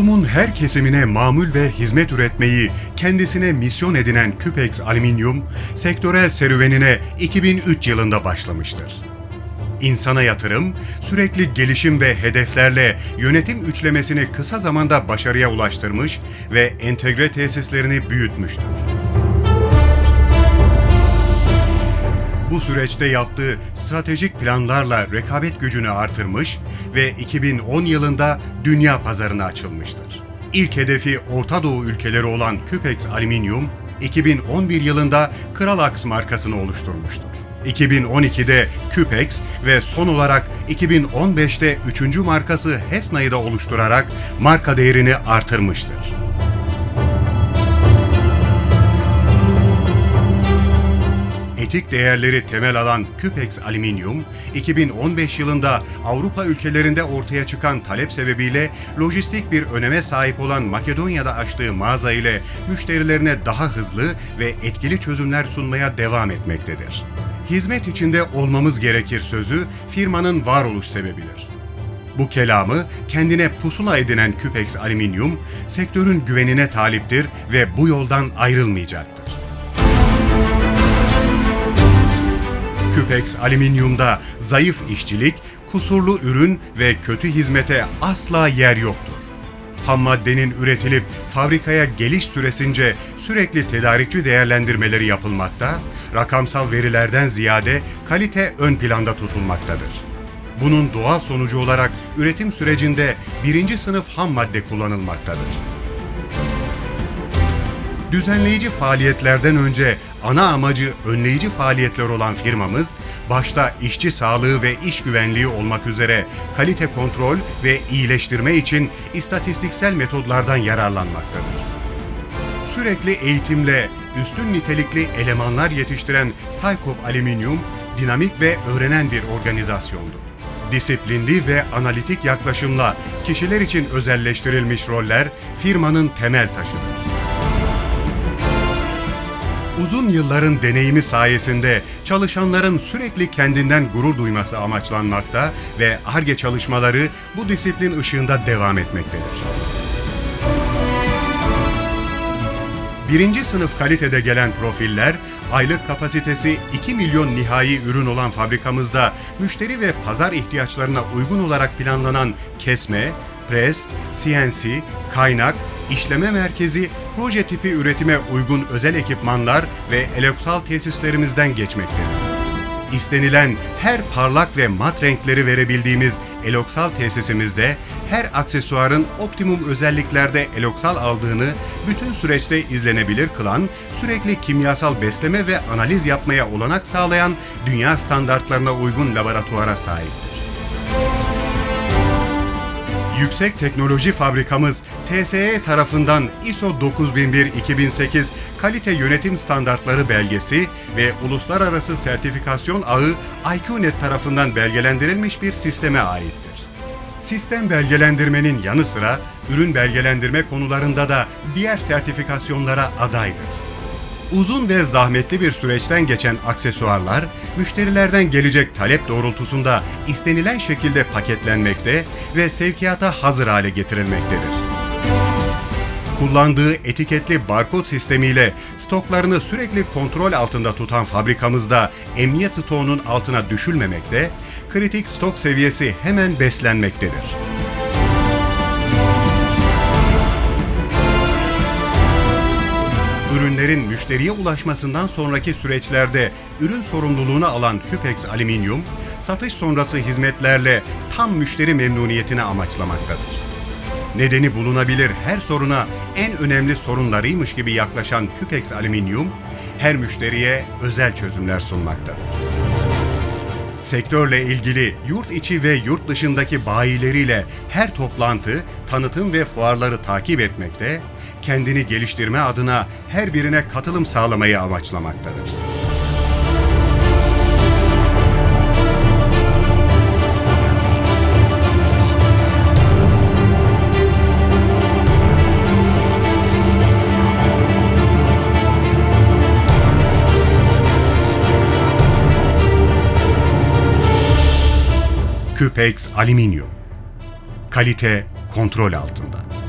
Toplumun her kesimine mamul ve hizmet üretmeyi kendisine misyon edinen Küpex Alüminyum, sektörel serüvenine 2003 yılında başlamıştır. İnsana yatırım, sürekli gelişim ve hedeflerle yönetim üçlemesini kısa zamanda başarıya ulaştırmış ve entegre tesislerini büyütmüştür. Bu süreçte yaptığı stratejik planlarla rekabet gücünü artırmış ve 2010 yılında dünya pazarına açılmıştır. İlk hedefi Orta Doğu ülkeleri olan Küpex Alüminyum, 2011 yılında Kral Aks markasını oluşturmuştur. 2012'de Küpex ve son olarak 2015'te 3. markası Hesna'yı da oluşturarak marka değerini artırmıştır. Etik değerleri temel alan Küpex Alüminyum, 2015 yılında Avrupa ülkelerinde ortaya çıkan talep sebebiyle lojistik bir öneme sahip olan Makedonya'da açtığı mağaza ile müşterilerine daha hızlı ve etkili çözümler sunmaya devam etmektedir. Hizmet içinde olmamız gerekir sözü firmanın varoluş sebebidir. Bu kelamı kendine pusula edinen Küpex Alüminyum, sektörün güvenine taliptir ve bu yoldan ayrılmayacaktır. Küpex Alüminyum'da zayıf işçilik, kusurlu ürün ve kötü hizmete asla yer yoktur. Ham maddenin üretilip fabrikaya geliş süresince sürekli tedarikçi değerlendirmeleri yapılmakta, rakamsal verilerden ziyade kalite ön planda tutulmaktadır. Bunun doğal sonucu olarak üretim sürecinde birinci sınıf ham madde kullanılmaktadır. Düzenleyici faaliyetlerden önce ana amacı önleyici faaliyetler olan firmamız, başta işçi sağlığı ve iş güvenliği olmak üzere kalite kontrol ve iyileştirme için istatistiksel metodlardan yararlanmaktadır. Sürekli eğitimle üstün nitelikli elemanlar yetiştiren Saykop Alüminyum, dinamik ve öğrenen bir organizasyondur. Disiplinli ve analitik yaklaşımla kişiler için özelleştirilmiş roller firmanın temel taşıdır. Uzun yılların deneyimi sayesinde çalışanların sürekli kendinden gurur duyması amaçlanmakta ve ARGE çalışmaları bu disiplin ışığında devam etmektedir. Birinci sınıf kalitede gelen profiller, aylık kapasitesi 2 milyon nihai ürün olan fabrikamızda müşteri ve pazar ihtiyaçlarına uygun olarak planlanan kesme, pres, CNC, kaynak, işleme merkezi, proje tipi üretime uygun özel ekipmanlar ve elektrosal tesislerimizden geçmektedir. İstenilen her parlak ve mat renkleri verebildiğimiz eloksal tesisimizde her aksesuarın optimum özelliklerde eloksal aldığını bütün süreçte izlenebilir kılan, sürekli kimyasal besleme ve analiz yapmaya olanak sağlayan dünya standartlarına uygun laboratuvara sahiptir. Yüksek Teknoloji Fabrikamız TSE tarafından ISO 9001-2008 Kalite Yönetim Standartları belgesi ve Uluslararası Sertifikasyon Ağı IQNet tarafından belgelendirilmiş bir sisteme aittir. Sistem belgelendirmenin yanı sıra ürün belgelendirme konularında da diğer sertifikasyonlara adaydır. Uzun ve zahmetli bir süreçten geçen aksesuarlar, müşterilerden gelecek talep doğrultusunda istenilen şekilde paketlenmekte ve sevkiyata hazır hale getirilmektedir. Kullandığı etiketli barkod sistemiyle stoklarını sürekli kontrol altında tutan fabrikamızda emniyet stoğunun altına düşülmemekte, kritik stok seviyesi hemen beslenmektedir. Ürünlerin müşteriye ulaşmasından sonraki süreçlerde ürün sorumluluğunu alan Küpex Alüminyum, satış sonrası hizmetlerle tam müşteri memnuniyetini amaçlamaktadır. Nedeni bulunabilir her soruna en önemli sorunlarıymış gibi yaklaşan Küpex Alüminyum, her müşteriye özel çözümler sunmaktadır. Sektörle ilgili yurt içi ve yurt dışındaki bayileriyle her toplantı, tanıtım ve fuarları takip etmekte, kendini geliştirme adına her birine katılım sağlamayı amaçlamaktadır. Küpex Alüminyum. Kalite kontrol altında.